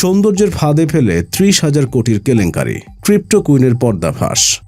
সৌন্দর্যের ফাঁদে ফেলে ত্রিশ হাজার কোটির কেলেঙ্কারি। ক্রিপ্টো কুইনের পর্দাফাঁস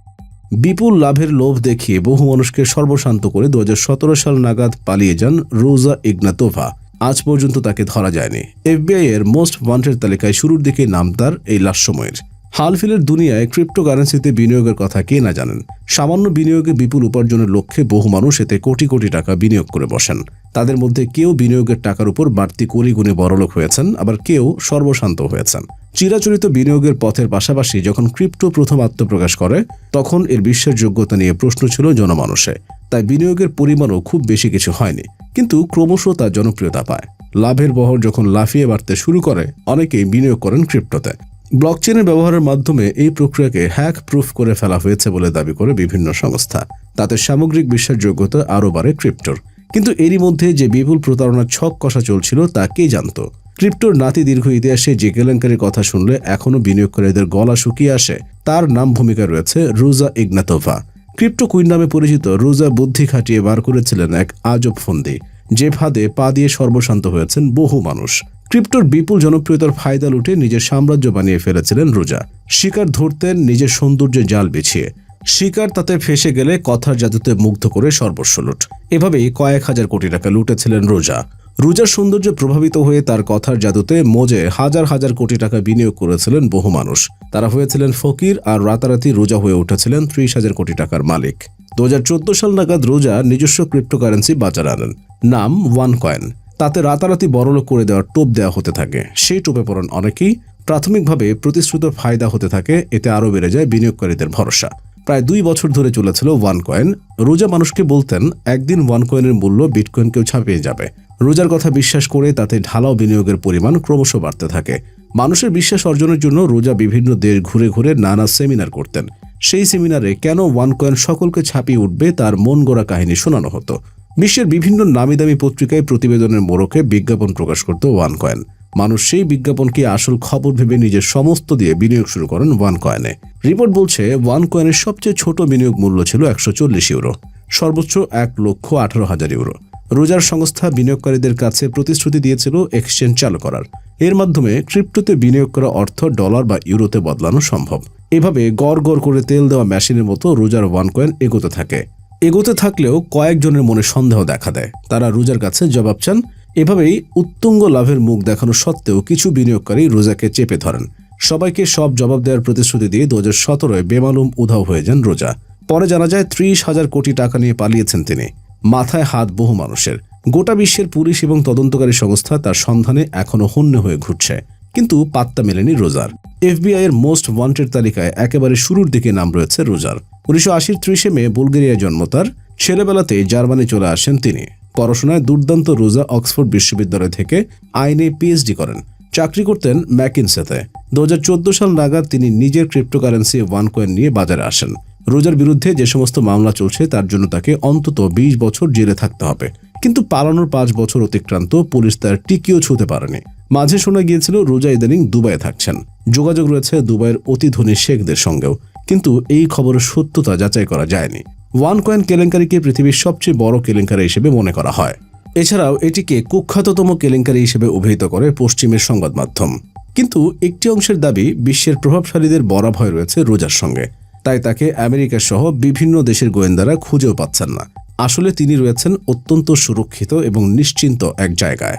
বিপুল লাভের লোভ দেখিয়ে বহু মানুষকে সর্বশান্ত করে দু হাজার সতেরো সাল নাগাদ পালিয়ে যান রোজা ইগনাতোভা। আজ পর্যন্ত তাকে ধরা যায়নি। এফবিআই এর মোস্ট ওয়ান্টেড তালিকায় শুরুর দিকে নাম তার এই লাস্যময়ের। হালফিলের দুনিয়ায় ক্রিপ্টোকারেন্সিতে বিনিয়োগের কথা কে না জানেন? সামান্য বিনিয়োগে বিপুল উপার্জনের লক্ষ্যে বহু মানুষ এতে কোটি কোটি টাকা বিনিয়োগ করে বসেন। তাদের মধ্যে কেউ বিনিয়োগের টাকার উপর বাড়তি কড়ি গুণে বড়লোক হয়েছেন, আবার কেউ সর্বশান্ত হয়েছেন। চিরাচরিত বিনিয়োগের পথের পাশাপাশি যখন ক্রিপ্টো প্রথম আত্মপ্রকাশ করে, তখন এর বিশ্বাসযোগ্যতা নিয়ে প্রশ্ন ছিল জনমানুষে। তাই বিনিয়োগের পরিমাণও খুব বেশি কিছু হয়নি, কিন্তু ক্রমশ তা জনপ্রিয়তা পায়। লাভের বহর যখন লাফিয়ে বাড়তে শুরু করে, অনেকেই বিনিয়োগ করেন ক্রিপ্টোতে। ব্লকচেনের ব্যবহারের মাধ্যমে এই প্রক্রিয়াকে হ্যাক প্রুফ করে ফেলা হয়েছে বলে দাবি করে বিভিন্ন সংস্থা। তাতে সামগ্রিক বিশ্বাসযোগ্যতা আরও বাড়ে ক্রিপ্টোর। কিন্তু এরই মধ্যে যে বিপুল প্রতারণার ছক কষা চলছিল তা কে জানত? ক্রিপ্টোর নাতি দীর্ঘ ইতিহাসে যে কেলেঙ্কারির কথা শুনলে এখনও বিনিয়োগকারীদের গলা শুকিয়ে আসে। তার নাম ভূমিকায় রয়েছে রুজা ইগনাতোভা। ক্রিপ্টো কুইন নামে পরিচিত রুজা বুদ্ধি খাটিয়ে বার করেছিলেন এক আজব ফন্দি। যে ফাঁদে পা দিয়ে সর্বশান্ত হয়েছেন বহু মানুষ। ক্রিপ্টোর বিপুল জনপ্রিয়তার ফায়দা লুটে নিজের সাম্রাজ্য বানিয়ে ফেলেছিলেন রোজা। শিকার ধরতেন নিজের সৌন্দর্যে জাল বিছিয়ে। শিকার তাতে ফেসে গেলে কথার জাদুতে মুগ্ধ করে সর্বস্ব লুট। এভাবেই কয়েক হাজার কোটি টাকা লুটেছিলেন রোজা। রোজার সৌন্দর্যে প্রভাবিত হয়ে তার কথার জাদুতে মোজে হাজার হাজার কোটি টাকা বিনিয়োগ করেছিলেন বহু মানুষ। তারা হয়েছিলেন ফকির আর রাতারাতি রোজা হয়ে উঠেছিলেন ত্রিশ হাজার কোটি টাকার মালিক। দু হাজার চোদ্দ সাল নাগাদ রোজা নিজস্ব ক্রিপ্টোকারেন্সি বাজার আনেন। নাম ওয়ান কয়েন তাতে রাতারাতি বড়লোক করে দেওয়ার টোপ দেওয়া হতে থাকে। সেই টোপে পড়েন অনেকেই। প্রাথমিকভাবে প্রতিশ্রুত ফায়দা হতে থাকে। এতে আরও বেড়ে যায় বিনিয়োগকারীদের ভরসা। প্রায় দুই বছর ধরে চলেছিল ওয়ান কয়েন রোজা মানুষকে বলতেন, একদিন ওয়ান কয়েনের মূল্য বিটকয়েনকেও ছাপিয়ে যাবে। রোজার কথা বিশ্বাস করে তাতে ঢালাও বিনিয়োগের পরিমাণ ক্রমশ বাড়তে থাকে। মানুষের বিশ্বাস অর্জনের জন্য রোজা বিভিন্ন দেশ ঘুরে ঘুরে নানা সেমিনার করতেন। সেই সেমিনারে কেন ওয়ান কয়েন সকলকে ছাপিয়ে উঠবে তার মন গড়া কাহিনী শোনানো হতো। বিশ্বের বিভিন্ন নামি দামি পত্রিকায় প্রতিবেদনের মোড়কে বিজ্ঞাপন প্রকাশ করত ওয়ান কয়েন মানুষ সেই বিজ্ঞাপনকে আসল খবর ভেবে নিজের সমস্ত দিয়ে বিনিয়োগ শুরু করেন ওয়ান কয়েনে রিপোর্ট বলছে ওয়ান কয়েনের সবচেয়ে ছোট বিনিয়োগ মূল্য ছিল একশো চল্লিশ ইউরো, সর্বোচ্চ এক লক্ষ আঠারো হাজার ইউরো। রোজার সংস্থা বিনিয়োগকারীদের কাছে প্রতিশ্রুতি দিয়েছিল এক্সচেঞ্জ চালু করার। এর মাধ্যমে ক্রিপ্টোতে বিনিয়োগ করা অর্থ ডলার বা ইউরোতে বদলানো সম্ভব। এভাবে গড় গড় করে তেল দেওয়া মেশিনের মতো রোজার ওয়ান কয়েন এগোতে থাকে। এগোতে থাকলেও কয়েকজনের মনে সন্দেহ দেখা দেয়। তারা রোজার কাছে জবাব চান এভাবেই উত্তুঙ্গ লাভের মুখ দেখানো সত্ত্বেও কিছু বিনিয়োগকারী রোজাকে চেপে ধরেন। সবাইকে সব জবাব দেওয়ার প্রতিশ্রুতি দিয়ে দু হাজার সতেরোয় বেমালুম উধাও হয়ে যান রোজা। পরে জানা যায় ত্রিশ হাজার কোটি টাকা নিয়ে পালিয়েছেন তিনি। মাথায় হাত বহু মানুষের। গোটা বিশ্বের পুলিশ এবং তদন্তকারী সংস্থা তার সন্ধানে এখনও হন্য হয়ে ঘুরছে। কিন্তু পাত্তা মেলেনি রোজার। এফবিআই এর মোস্ট ওয়ান্টেড তালিকায় একেবারে শুরুর দিকে নাম রয়েছে রোজার। উনিশশো আশির ত্রিশে মে বুলগেরিয়ায় জন্ম তার। ছেলেবেলাতেই জার্মানি চলে আসেন তিনি। পড়াশোনায় দুর্দান্ত রোজা অক্সফোর্ড বিশ্ববিদ্যালয় থেকে আইনে পিএইচডি করেন। চাকরি করতেন ম্যাকিনসেতে। দু হাজার চোদ্দ সাল নাগাদ তিনি নিজের ক্রিপ্টোকারেন্সি ওয়ান কয়েন নিয়ে বাজারে আসেন। রোজার বিরুদ্ধে যে সমস্ত মামলা চলছে, তার জন্য তাকে অন্তত ২০ বছর জেলে থাকতে হবে। কিন্তু পালানোর পাঁচ বছর অতিক্রান্ত পুলিশ তার টিকিও ছুঁতে পারেনি। মাঝে শোনা গিয়েছিল, রোজা ইদানিং দুবাইয়ে থাকছেন। যোগাযোগ রয়েছে দুবাইয়ের অতি ধনী শেখদের সঙ্গেও। কিন্তু এই খবরের সত্যতা যাচাই করা যায়নি। ওয়ান কয়েন কেলেঙ্কারিকে পৃথিবীর সবচেয়ে বড় কেলেঙ্কারি হিসেবে মনে করা হয়। এছাড়াও এটিকে কুখ্যাততম কেলেঙ্কারি হিসেবে অভিহিত করে পশ্চিমের সংবাদ মাধ্যম। কিন্তু একটি অংশের দাবি বিশ্বের প্রভাবশালীদের বড় ভয় রয়েছে রোজার সঙ্গে। তাই তাকে আমেরিকা সহ বিভিন্ন দেশের গোয়েন্দারা খুঁজেও পাচ্ছেন না। আসলে তিনি রয়েছেন অত্যন্ত সুরক্ষিত এবং নিশ্চিন্ত এক জায়গায়।